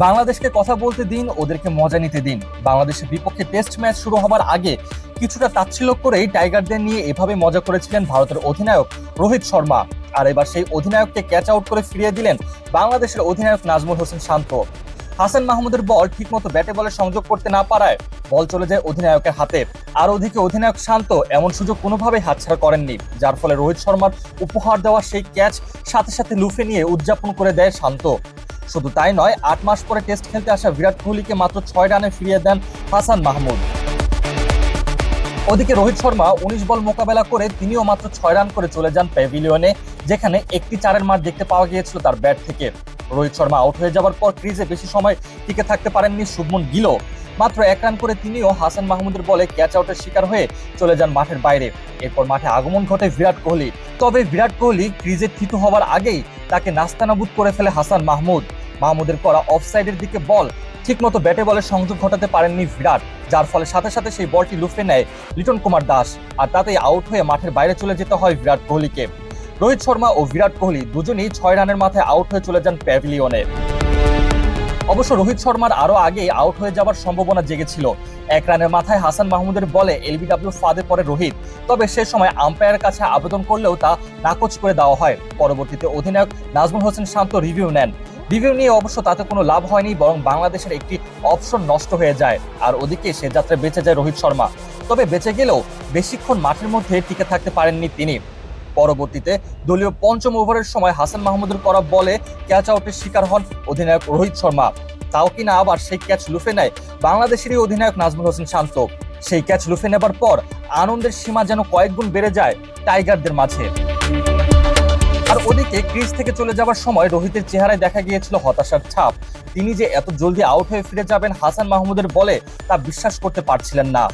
বাংলাদেশকে কথা বলতে দিন, ওদেরকে মজা নিতে দিন। বাংলাদেশের বিপক্ষে টেস্ট ম্যাচ শুরু হবার আগে কিছুটা তাচ্ছিল্য করেই টাইগারদের নিয়ে এভাবে মজা করেছিলেন ভারতের অধিনায়ক রোহিত শর্মা। আর এবার সেই অধিনায়ককে ক্যাচ আউট করে ফিরিয়ে দিলেন বাংলাদেশের অধিনায়ক নাজমুল হোসেন শান্ত। হাসান মাহমুদের বল ঠিকমতো ব্যাটে বলে সংযোগ করতে না পারায় বল চলে যায় অধিনায়কের হাতে। আর ওদিকে অধিনায়ক শান্ত এমন সুযোগ কোনোভাবেই হাতছাড়া করেননি, যার ফলে রোহিত শর্মার উপহার দেওয়া সেই ক্যাচ সাথে সাথে লুফে নিয়ে উদযাপন করে দেয় শান্ত। শুধু তাই নয়, আট মাস পরে টেস্ট খেলতে আসা বিরাট কোহলিকে মাত্র ছয় রানে ফিরিয়ে দেন হাসান মাহমুদ। ওদিকে রোহিত শর্মা উনিশ বল মোকাবেলা করে তিনিও মাত্র ছয় রান করে চলে যান প্যাভিলিয়নে, যেখানে একটি চারের মার দেখতে পাওয়া গিয়েছিল তার ব্যাট থেকে। রোহিত শর্মা আউট হয়ে যাওয়ার পর ক্রিজে বেশি সময় টিকে থাকতে পারেননি শুভমন গিলও। মাত্র এক রান করে তিনিও হাসান মাহমুদের বলে ক্যাচ আউটের শিকার হয়ে চলে যান মাঠের বাইরে। এরপর মাঠে আগমন ঘটে বিরাট কোহলি তবে বিরাট কোহলি ক্রিজে থিতু হওয়ার আগেই তাকে নাস্তানাবুদ করে ফেলে হাসান মাহমুদ। মাহমুদের করা অফসাইডের দিকে বল ঠিকমতো ব্যাটে বলে সংযোগ ঘটাতে পারেননি বিরাট, যার ফলে সাথে সাথে সেই বলটি লুফে নেয় লিটন কুমার দাস আর তাতেই আউট হয়ে মাঠের বাইরে চলে যেতে হয় বিরাট কোহলিকে। রোহিত শর্মা ও বিরাট কোহলি দুজনেই ছয় রানের মাথায় আউট হয়ে চলে যান প্যাভিলিয়নে। অবশ্য রোহিত শর্মার আরও আগে আউট হয়ে যাওয়ার সম্ভাবনা জেগেছিল। এক রানের মাথায় হাসান মাহমুদের বলে এলবিডব্লিউ ফাঁদে পড়ে রোহিত, তবে সে সময় আম্পায়ারের কাছে আবেদন করলেও তা নাকচ করে দেওয়া হয়। পরবর্তীতে অধিনায়ক নাজমুল হোসেন শান্ত রিভিউ নেন। রিভিউ নিয়ে অবশ্য তাতে কোনো লাভ হয়নি, বরং বাংলাদেশের একটি অপশন নষ্ট হয়ে যায়। আর ওদিকে সে যাত্রায় বেঁচে যায় রোহিত শর্মা। তবে বেঁচে গেলেও বেশিক্ষণ মাঠের মধ্যে টিকে থাকতে পারেননি তিনি। পরবর্তীতে দলীয় পঞ্চম ওভারের সময় হাসান মাহমুদের করা বলে ক্যাচ আউটের শিকার হন অধিনায়ক রোহিত শর্মা। তাও কিনা আবার সেই ক্যাচ লুফে নেয় বাংলাদেশেরই অধিনায়ক নাজমুল হোসেন শান্ত। সেই ক্যাচ লুফে নেবার পর আনন্দের সীমা যেন কয়েক গুণ বেড়ে যায় টাইগারদের মাঝে। আর ওদিকে ক্রিজ থেকে চলে যাওয়ার সময় রোহিতের চেহারায় দেখা গিয়েছিল হতাশার ছাপ। তিনি যে এত জলদি আউট হয়ে ফিরে যাবেন হাসান মাহমুদের বলে তা বিশ্বাস করতে পারছিলেন না।